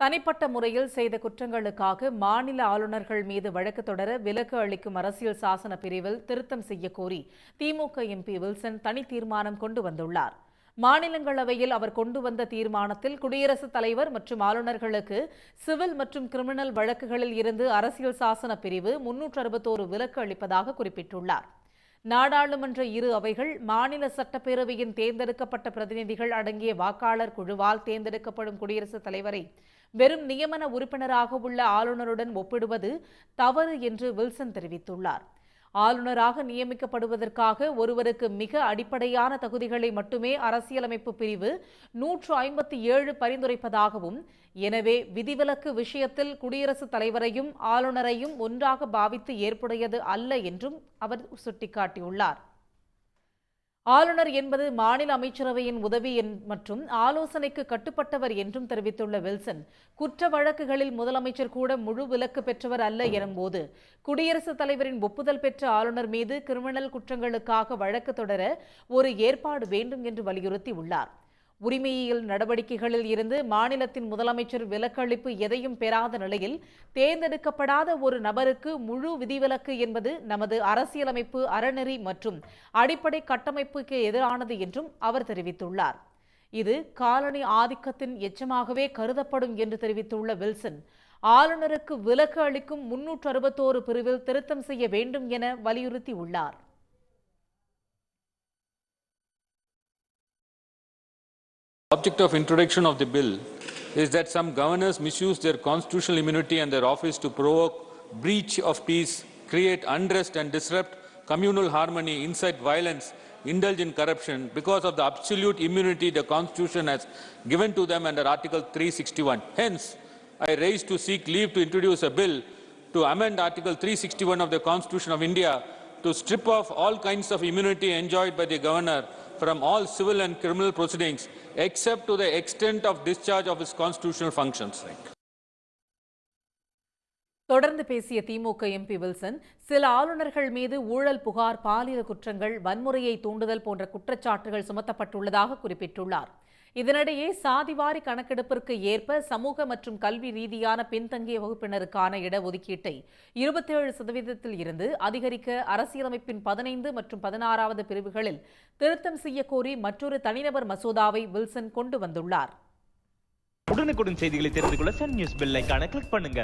தனிப்பட்ட முறையில் செய்த குற்றங்களுக்காக மாநில ஆளுநர்கள் மீது வழக்கு தொடர விலக்கு அளிக்கும் அரசியல் சாசன பிரிவில் திருத்தம் செய்யக்கோரி திமுக எம்பி வில்சன் தனி தீர்மானம் கொண்டு வந்துள்ளார். மாநிலங்களவையில் அவர் கொண்டு வந்த தீர்மானத்தில் குடியரசுத் தலைவர் மற்றும் ஆளுநர்களுக்கு சிவில் மற்றும் கிரிமினல் வழக்குகளில் இருந்து அரசியல் சாசன பிரிவு முன்னூற்று அறுபத்தோரு விலக்கு அளிப்பதாக குறிப்பிட்டுள்ளார். நாடாளுமன்ற இரு அவைகள் மாநில சட்டப்பேரவையின் தேர்ந்தெடுக்கப்பட்ட பிரதிநிதிகள் அடங்கிய வாக்காளர் குழுவால் தேர்ந்தெடுக்கப்படும் குடியரசுத் தலைவரை வெறும் நியமன உறுப்பினராக உள்ள ஆளுநருடன் ஒப்பிடுவது தவறு என்று வில்சன் தெரிவித்துள்ளார். ஆளுநராக நியமிக்கப்படுவதற்காக ஒருவருக்கு மிக அடிப்படையான தகுதிகளை மட்டுமே அரசியலமைப்பு பிரிவு நூற்று ஐம்பத்தி ஏழு பரிந்துரைப்பதாகவும் எனவே விதிவிலக்கு விஷயத்தில் குடியரசுத் தலைவரையும் ஆளுநரையும் ஒன்றாக பாவித்து ஏற்புடையது அல்ல என்றும் அவர் சுட்டிக்காட்டியுள்ளார். ஆளுநர் என்பது மாநில அமைச்சரவையின் உதவி மற்றும் ஆலோசனைக்கு கட்டுப்பட்டவர் என்றும் தெரிவித்துள்ள வில்சன் குற்ற வழக்குகளில் முதலமைச்சர் கூட முழு விலக்கு பெற்றவர் அல்ல எனும்போது குடியரசுத் தலைவரின் ஒப்புதல் பெற்ற ஆளுநர் மீது கிரிமினல் குற்றங்களுக்காக வழக்கு தொடர ஒரு ஏற்பாடு வேண்டும் என்று வலியுறுத்தி உள்ளார் உரிமையியல் நடவடிக்கைகளில் இருந்து மாநிலத்தின் முதலமைச்சர் விலக்களிப்பு எதையும் பெறாத நிலையில் தேர்ந்தெடுக்கப்படாத ஒரு நபருக்கு முழு விதிவிலக்கு என்பது நமது அரசியலமைப்பு அறநெறி மற்றும் அடிப்படை கட்டமைப்புக்கு எதிரானது என்றும் அவர் தெரிவித்துள்ளார். இது காலனி ஆதிக்கத்தின் எச்சமாகவே கருதப்படும் என்று தெரிவித்துள்ள வில்சன் ஆளுநருக்கு விலக்கு அளிக்கும் முன்னூற்று அறுபத்தோரு பிரிவில் திருத்தம் செய்ய வேண்டும் என வலியுறுத்தியுள்ளார். Object of introduction of the bill is that some governors misuse their constitutional immunity and their office to provoke breach of peace, create unrest and disrupt communal harmony, incite violence, indulge in corruption because of the absolute immunity the constitution has given to them under article 361. Hence, I raise to seek leave to introduce a bill to amend article 361 of the constitution of India to strip off all kinds of immunity enjoyed by the governor from all civil and criminal proceedings except to the extent of discharge of his constitutional functions. தொடர்ந்து பேசிய திமுக MP Wilson சில ஆளுநர்கள் மீது ஊழல் புகார் பாலியல் குற்றங்கள் வன்முறையை தூண்டுதல் போன்ற குற்றச்சாட்டுகள் சுமத்தப்பட்டுள்ளதாக குறிப்பிட்டுள்ளார் இதனிடையே சாதிவாரி கணக்கெடுப்பிற்கு ஏற்ப சமூக மற்றும் கல்வி ரீதியான பின்தங்கிய வகுப்பினருக்கான இடஒதுக்கீட்டை இருபத்தேழு சதவீதத்தில் இருந்து அதிகரிக்க அரசியலமைப்பின் பதினைந்து மற்றும் பதினாறாவது பிரிவுகளில் திருத்தம் செய்யக்கோரி மற்றொரு தனிநபர் மசோதாவை வில்சன் கொண்டு வந்துள்ளார். உடனுக்குடன் செய்திகளை தெரிந்து கொள்ள சன் நியூஸ் பெல் கிளிக் பண்ணுங்க.